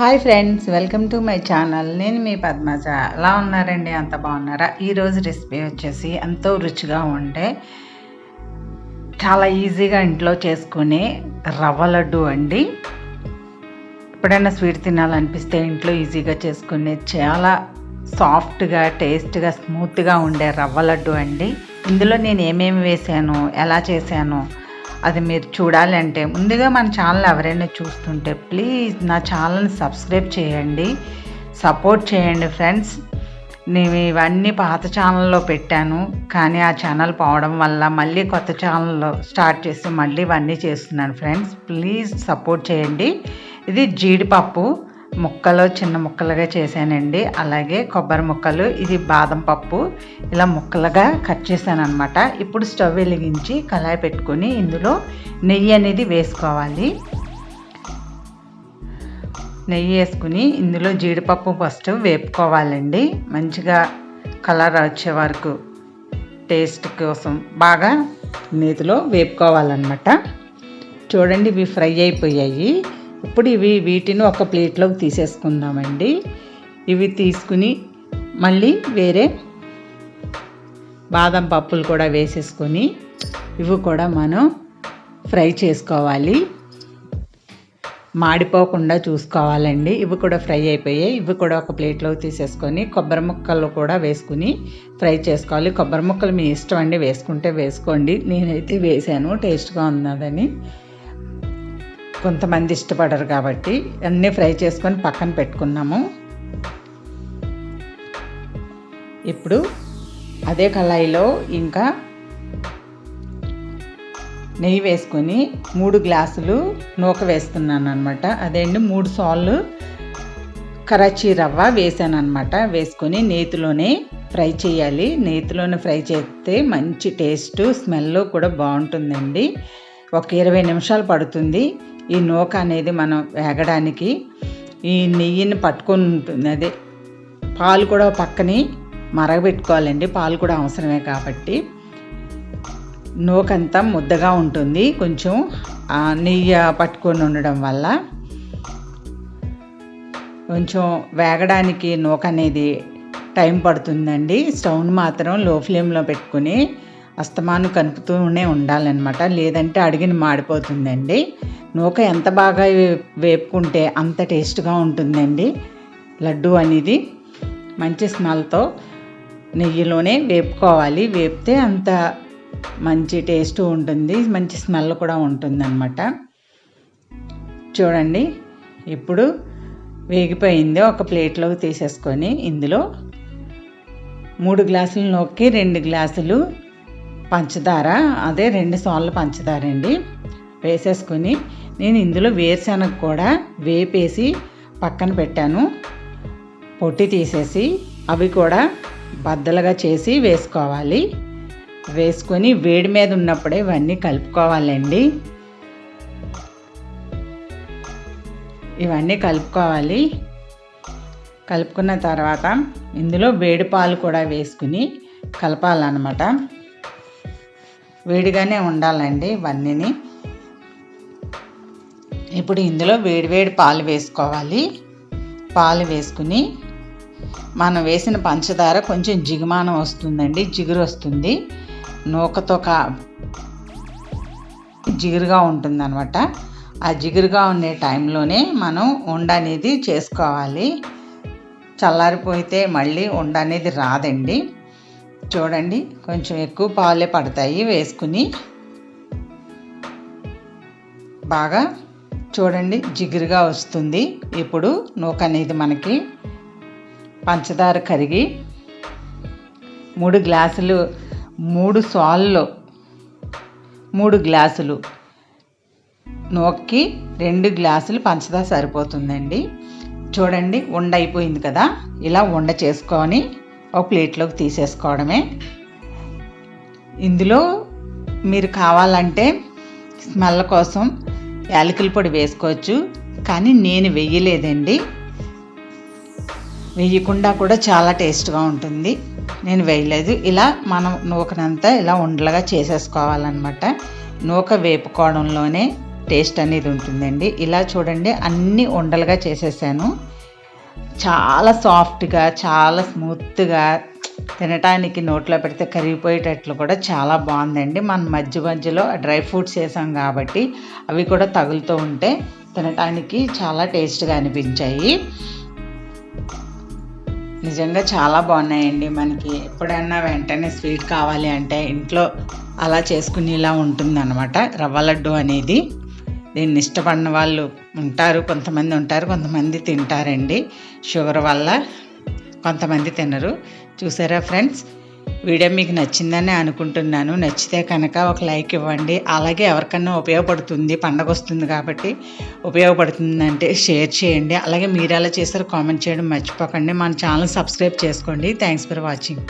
Hi friends welcome to my channel. నేను మీ పద్మజ. ఎలా ఉన్నారండి? అంత బాగున్నారా? ఈరోజు రెసిపీ వచ్చేసి ఎంతో రుచిగా ఉండే చాలా ఈజీగా ఇంట్లో చేసుకునే రవ్వ లడ్డు అండి. ఎప్పుడైనా స్వీట్ తినాలనిపిస్తే ఇంట్లో ఈజీగా చేసుకునే చాలా సాఫ్ట్గా టేస్ట్గా స్మూత్గా ఉండే రవ్వ లడ్డు అండి. ఇందులో నేను ఏమేమి వేసాను? ఎలా చేశాను? అది మీరు చూడాలంటే ముందుగా మన ఛానల్ ఎవరైనా చూస్తుంటే ప్లీజ్ నా ఛానల్ని సబ్స్క్రైబ్ చేయండి సపోర్ట్ చేయండి ఫ్రెండ్స్. నేను ఇవన్నీ పాత ఛానల్లో పెట్టాను కానీ ఆ ఛానల్ పోవడం వల్ల మళ్ళీ కొత్త ఛానల్లో స్టార్ట్ చేసి మళ్ళీ ఇవన్నీ చేస్తున్నాను ఫ్రెండ్స్. ప్లీజ్ సపోర్ట్ చేయండి. ఇది జీడిపప్పు. ముక్కలు చిన్న ముక్కలుగా చేశానండి. అలాగే కొబ్బరి ముక్కలు ఇది బాదం పప్పు ఇలా ముక్కలుగా కట్ చేశాను అనమాట ఇప్పుడు స్టవ్ వెలిగించి కళాయి పెట్టుకొని ఇందులో నెయ్యి అనేది వేసుకోవాలి. నెయ్యి వేసుకుని ఇందులో జీడిపప్పు ఫస్ట్ వేపుకోవాలండి. మంచిగా కలర్ వచ్చే వరకు టేస్ట్ కోసం బాగా నేతిలో వేపుకోవాలన్నమాట. చూడండి ఇవి ఫ్రై అయిపోయాయి. ఇప్పుడు ఇవి వీటిని ఒక ప్లేట్లోకి తీసేసుకుందామండి. ఇవి తీసుకుని మళ్ళీ వేరే బాదం పప్పులు కూడా వేసేసుకొని ఇవి కూడా మనం ఫ్రై చేసుకోవాలి. మాడిపోకుండా చూసుకోవాలండి. ఇవి కూడా ఫ్రై అయిపోయాయి. ఇవి కూడా ఒక ప్లేట్లోకి తీసేసుకొని కొబ్బరి ముక్కలు కూడా వేసుకుని ఫ్రై చేసుకోవాలి. కొబ్బరి ముక్కలు మీ ఇష్టం అండి వేసుకుంటే వేసుకోండి. నేనైతే వేసాను టేస్ట్గా ఉన్నదని. కొంతమంది ఇష్టపడరు కాబట్టి అన్నీ ఫ్రై చేసుకొని పక్కన పెట్టుకున్నాము. ఇప్పుడు అదే కళాయిలో ఇంకా నెయ్యి వేసుకొని మూడు గ్లాసులు నూక వేస్తున్నాను అనమాట అదేంటి మూడు సార్లు కరాచీ రవ్వ వేసాను అనమాట వేసుకొని నేతిలోనే ఫ్రై చేయాలి. నేతిలోనే ఫ్రై చేస్తే మంచి టేస్ట్ స్మెల్ కూడా బాగుంటుందండి. ఒక ఇరవై నిమిషాలు పడుతుంది. ఈ నూక అనేది మనం వేగడానికి ఈ నెయ్యిని పట్టుకొని ఉంటుంది. అదే పాలు కూడా పక్కని మరగబెట్టుకోవాలండి. పాలు కూడా అవసరమే కాబట్టి. నూకంతా ముద్దగా ఉంటుంది. కొంచెం నెయ్యి పట్టుకొని ఉండడం వల్ల కొంచెం వేగడానికి నూక అనేది టైం పడుతుందండి. స్టవ్ని మాత్రం లో ఫ్లేమ్లో పెట్టుకుని అస్తమాను కనుపుతూనే ఉండాలన్నమాట. లేదంటే అడిగిన మాడిపోతుందండి. నూక ఎంత బాగా వేపుకుంటే అంత టేస్ట్గా ఉంటుందండి. లడ్డు అనేది మంచి స్మెల్తో నెయ్యిలోనే వేపుకోవాలి. వేపితే అంత మంచి టేస్ట్ ఉంటుంది. మంచి స్మెల్ కూడా ఉంటుందన్నమాట. చూడండి. ఇప్పుడు వేగిపోయింది. ఒక ప్లేట్లోకి తీసేసుకొని ఇందులో మూడు గ్లాసుల నొక్కి రెండు గ్లాసులు పంచదార అదే రెండు సార్లు పంచదార అండి వేసేసుకొని నేను ఇందులో వేరుశనగ కూడా వేపేసి పక్కన పెట్టాను. పొట్టి తీసేసి అవి కూడా బద్దలుగా చేసి వేసుకోవాలి. వేసుకొని వేడి మీద ఉన్నప్పుడే ఇవన్నీ కలుపుకోవాలండి. ఇవన్నీ కలుపుకోవాలి. కలుపుకున్న తర్వాత ఇందులో వేడి పాలు కూడా వేసుకుని కలపాలన్నమాట. వేడిగానే ఉండాలండి ఇవన్నీని. ఇప్పుడు ఇందులో వేడివేడి పాలు వేసుకోవాలి. పాలు వేసుకుని మనం వేసిన పంచదార కొంచెం జిగుమానం వస్తుందండి జిగురు వస్తుంది. నూకతో కా జిగురుగా ఉంటుందన్నమాట. ఆ జిగురుగా ఉండే టైంలోనే మనం ఉండ అనేది చేసుకోవాలి. చల్లారిపోతే మళ్ళీ ఉండ అనేది రాదండి. చూడండి కొంచెం ఎక్కువ పాలే పడతాయి వేసుకుని. బాగా చూడండి జిగురుగా వస్తుంది. ఇప్పుడు నూక అనేది మనకి పంచదార కరిగి మూడు గ్లాసులు మూడు సాల్లో మూడు గ్లాసులు నూకకి రెండు గ్లాసులు పంచదార సరిపోతుందండి. చూడండి ఉండ అయిపోయింది కదా? ఇలా ఉండ చేసుకొని ఒక ప్లేట్లోకి తీసేసుకోవడమే. ఇందులో మీరు కావాలంటే స్మెల్ కోసం యాలకుల పొడి వేసుకోవచ్చు కానీ నేను వెయ్యలేదండి. వేయకుండా కూడా చాలా టేస్ట్గా ఉంటుంది. నేను వేయలేదు ఇలా మనం నూకనంతా ఇలా ఉండలుగా చేసేసుకోవాలన్నమాట. నూక వేపుకోవడంలోనే టేస్ట్ అనేది ఉంటుందండి. ఇలా చూడండి అన్నీ ఉండలుగా చేసేసాను. చాలా సాఫ్ట్గా చాలా స్మూత్గా తినటానికి నోట్లో పెడితే కరిగిపోయేటట్లు కూడా చాలా బాగుందండి. మనం మధ్య మధ్యలో డ్రై ఫ్రూట్స్ వేసాం కాబట్టి అవి కూడా తగులుతూ ఉంటే తినటానికి చాలా టేస్ట్గా అనిపించాయి. నిజంగా చాలా బాగున్నాయండి. మనకి ఎప్పుడైనా వెంటనే స్వీట్ కావాలి అంటే ఇంట్లో అలా చేసుకునేలా ఉంటుందన్నమాట. రవ్వ లడ్డు అనేది. దీన్ని ఇష్టపడిన వాళ్ళు ఉంటారు కొంతమంది ఉంటారు కొంతమంది తింటారండి. షుగర్ వల్ల కొంతమంది తినరు. చూసారా ఫ్రెండ్స్? వీడియో మీకు నచ్చిందని అనుకుంటున్నాను. నచ్చితే కనుక ఒక లైక్ ఇవ్వండి. అలాగే ఎవరికన్నా ఉపయోగపడుతుంది పండగ వస్తుంది కాబట్టి ఉపయోగపడుతుందంటే షేర్ చేయండి. అలాగే మీరు ఎలా చేస్తారో కామెంట్ చేయడం మర్చిపోకండి. మన ఛానల్ సబ్స్క్రైబ్ చేసుకోండి. Thanks for watching.